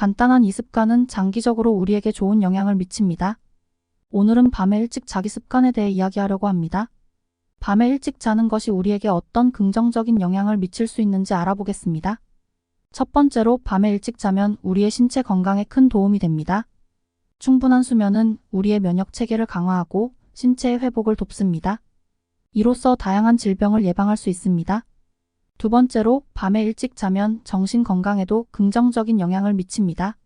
간단한 이 습관은 장기적으로 우리에게 좋은 영향을 미칩니다. 오늘은 밤에 일찍 자기 습관에 대해 이야기하려고 합니다. 밤에 일찍 자는 것이 우리에게 어떤 긍정적인 영향을 미칠 수 있는지 알아보겠습니다. 첫 번째로 밤에 일찍 자면 우리의 신체 건강에 큰 도움이 됩니다. 충분한 수면은 우리의 면역 체계를 강화하고 신체의 회복을 돕습니다. 이로써 다양한 질병을 예방할 수 있습니다. 두 번째로 밤에 일찍 자면 정신 건강에도 긍정적인 영향을 미칩니다.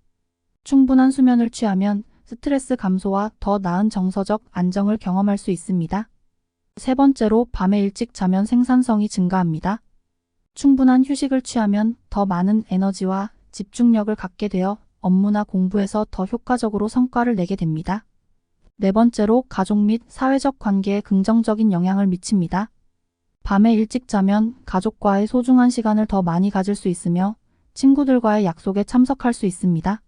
충분한 수면을 취하면 스트레스 감소와 더 나은 정서적 안정을 경험할 수 있습니다. 세 번째로 밤에 일찍 자면 생산성이 증가합니다. 충분한 휴식을 취하면 더 많은 에너지와 집중력을 갖게 되어 업무나 공부에서 더 효과적으로 성과를 내게 됩니다. 네 번째로 가족 및 사회적 관계에 긍정적인 영향을 미칩니다. 밤에 일찍 자면 가족과의 소중한 시간을 더 많이 가질 수 있으며 친구들과의 약속에 참석할 수 있습니다.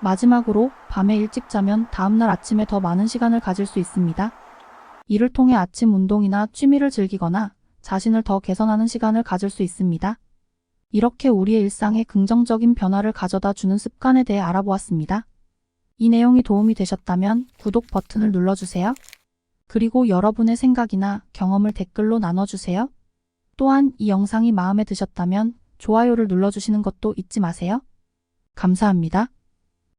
마지막으로 밤에 일찍 자면 다음날 아침에 더 많은 시간을 가질 수 있습니다. 이를 통해 아침 운동이나 취미를 즐기거나 자신을 더 개선하는 시간을 가질 수 있습니다. 이렇게 우리의 일상에 긍정적인 변화를 가져다 주는 습관에 대해 알아보았습니다. 이 내용이 도움이 되셨다면 구독 버튼을 눌러주세요. 그리고 여러분의 생각이나 경험을 댓글로 나눠주세요. 또한 이 영상이 마음에 드셨다면 좋아요를 눌러주시는 것도 잊지 마세요. 감사합니다.